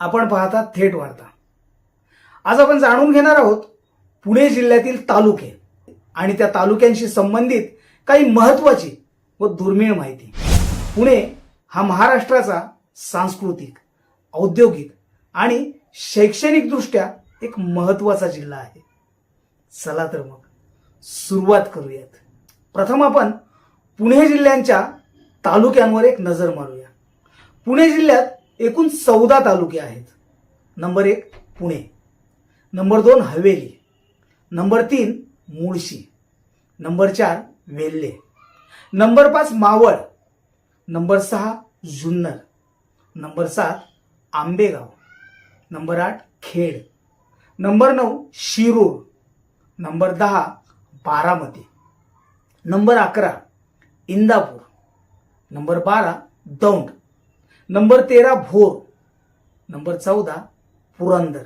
आपण पाहता थेट वार्ता. आज आपण जाणून घेणार आहोत पुणे जिल्ह्यातील तालुके आणि त्या तालुक्यांशी संबंधित काही महत्वाची व दुर्मिळ माहिती. पुणे हा महाराष्ट्राचा सांस्कृतिक औद्योगिक आणि शैक्षणिकदृष्ट्या एक महत्त्वाचा जिल्हा आहे. चला तर मग सुरुवात करूयात. प्रथम आपण पुणे जिल्ह्यांच्या तालुक्यांवर एक नजर मारूया. पुणे जिल्ह्यात एकूण चौदा तालुके आहेत. नंबर एक पुणे. नंबर दोन हवेली. नंबर तीन मुळशी. नंबर चार वेल्हे. नंबर पाच मावळ. नंबर सहा जुन्नर. नंबर सात आंबेगाव. नंबर आठ खेड. नंबर नऊ शिरूर. नंबर दहा बारामती. नंबर अकरा इंदापूर. नंबर बारा दौंड. नंबर तेरा भोर. नंबर चौदा पुरंदर.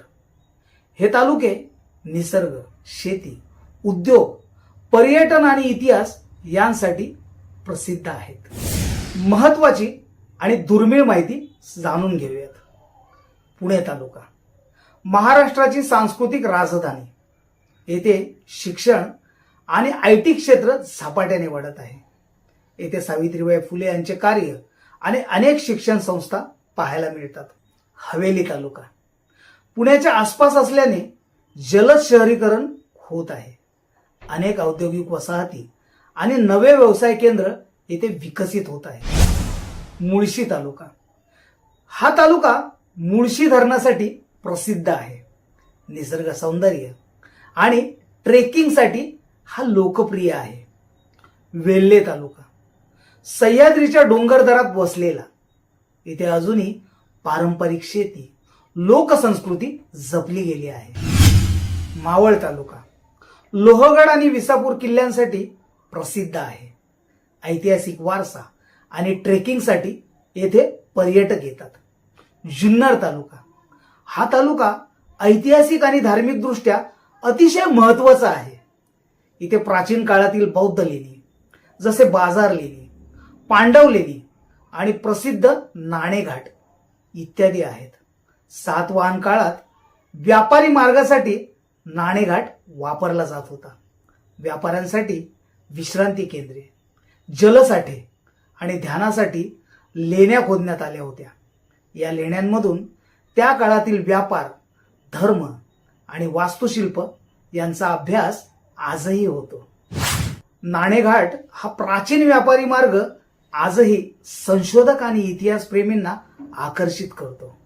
हे तालुके निसर्ग शेती उद्योग पर्यटन आणि इतिहास यांसाठी प्रसिद्ध आहेत. महत्वाची आणि दुर्मिळ माहिती जाणून घेऊयात. पुणे तालुका. महाराष्ट्राची सांस्कृतिक राजधानी. येथे शिक्षण आणि आय टी क्षेत्र झपाट्याने वाढत आहे. येथे सावित्रीबाई फुले यांचे कार्य आणि अनेक शिक्षण संस्था पाहायला मिळतात. हवेली तालुका. पुण्याच्या आसपास असल्याने जलद शहरीकरण होत आहे. अनेक औद्योगिक वसाहती आणि नवे व्यवसाय केंद्र येथे विकसित होत आहे मुळशी तालुका. हा तालुका मुळशी धरणासाठी प्रसिद्ध आहे. निसर्ग सौंदर्य आणि ट्रेकिंगसाठी हा लोकप्रिय आहे. वेल्हे तालुका. सह्याद्रीच्या डोंगरदरात वसलेला इथे अजूनही पारंपरिक शेती लोकसंस्कृती जपली गेली आहे. मावळ तालुका लोहगड आणि विसापूर किल्ल्यांसाठी प्रसिद्ध आहे. ऐतिहासिक वारसा आणि ट्रेकिंगसाठी येथे पर्यटक येतात. जुन्नर तालुका हा तालुका ऐतिहासिक आणि धार्मिकदृष्ट्या अतिशय महत्त्वाचा आहे. इथे प्राचीन काळातील बौद्ध लेणी जसे बाजार लेणी पांडव लेणी आणि प्रसिद्ध नाणेघाट इत्यादी आहेत. सातवाहन काळात व्यापारी मार्गासाठी नाणेघाट वापरला जात होता. व्यापाऱ्यांसाठी विश्रांती केंद्रे जलसाठे आणि ध्यानासाठी लेण्या खोदण्यात आल्या होत्या. या लेण्यांमधून त्या काळातील व्यापार धर्म आणि वास्तुशिल्प यांचा अभ्यास आजही होतो. नाणेघाट हा प्राचीन व्यापारी मार्ग आजही संशोधक आणि इतिहासप्रेमींना आकर्षित करतो.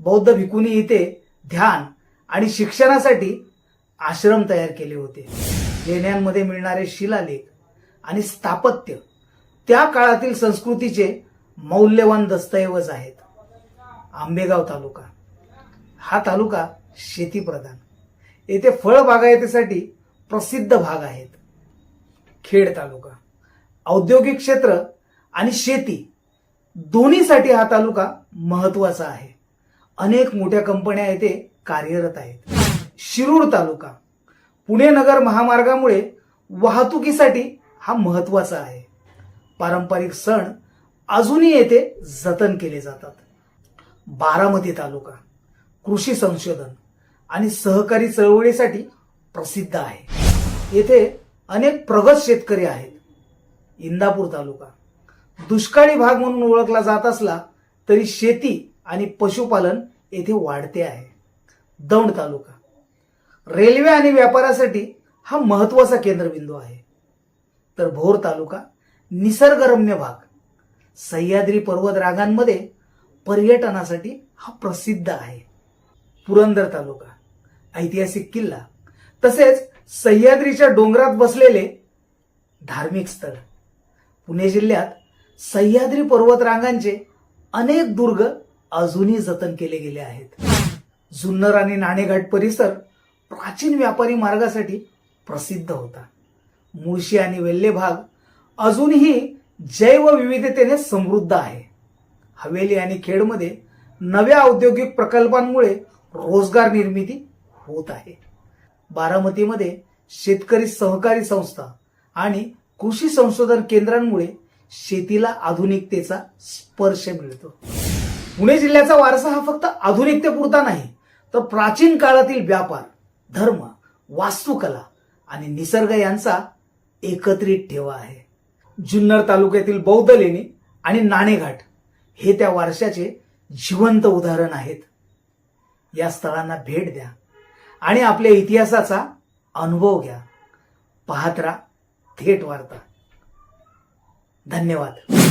बौद्ध भिकुनी इथे ध्यान आणि शिक्षणासाठी आश्रम तयार केले होते. लेण्यांमध्ये मिळणारे शिलालेख आणि स्थापत्य त्या काळातील संस्कृतीचे मौल्यवान दस्तऐवज आहेत. आंबेगाव तालुका. हा तालुका शेतीप्रधान. येथे फळबागायतीसाठी प्रसिद्ध भाग आहेत. खेड तालुका. औद्योगिक क्षेत्र आणि शेती. दोन्हीसाठी हा तालुका महत्त्वाचा आहे. अनेक मोठ्या कंपन्या येथे कार्यरत आहेत. शिरूर तालुका पुणे नगर महामार्गामुळे वाहतुकीसाठी हा महत्त्वाचा आहे. पारंपरिक सण अजूनही येथे जतन केले जातात. बारामती तालुका कृषी संशोधन आणि सहकारी चळवळीसाठी प्रसिद्ध आहे. येथे अनेक प्रगत शेतकरी आहेत. इंदापूर तालुका दुष्काळी भाग म्हणून ओळखला जात असला तरी शेती आणि पशुपालन येथे वाढते आहे. दौंड तालुका. रेल्वे आणि व्यापारासाठी हा महत्त्वाचा केंद्रबिंदू आहे. तर भोर तालुका निसर्गरम्य भाग. सह्याद्री पर्वत रागांमध्ये पर्यटनासाठी हा प्रसिद्ध आहे. पुरंदर तालुका ऐतिहासिक किल्ला तसेच सह्याद्रीच्या डोंगरात बसलेले धार्मिक स्थळ. पुणे जिल्ह्यात सह्याद्री पर्वतरांगांचे अनेक दुर्ग अजूनही जतन केले गेले आहेत. जुन्नर आणि नाणेघाट परिसर प्राचीन व्यापारी मार्गासाठी प्रसिद्ध होता. मुळशी आणि वेल्हे भाग अजूनही जैवविविधतेने समृद्ध आहे. हवेली आणि खेडमध्ये नव्या औद्योगिक प्रकल्पांमुळे रोजगार निर्मिती होत आहे. बारामतीमध्ये शेतकरी सहकारी संस्था आणि कृषी संशोधन केंद्रांमुळे शेतीला आधुनिकतेचा स्पर्श मिळतो. पुणे जिल्ह्याचा वारसा हा फक्त आधुनिकतेपुरता नाही तर प्राचीन काळातील व्यापार धर्म वास्तुकला आणि निसर्ग यांचा एकत्रित ठेवा आहे. जुन्नर तालुक्यातील बौद्ध लेणी आणि नाणेघाट हे त्या वारशाचे जिवंत उदाहरण आहेत. या स्थळांना भेट द्या आणि आपल्या इतिहासाचा अनुभव घ्या. पाहत राहा थेट वार्ता. धन्यवाद.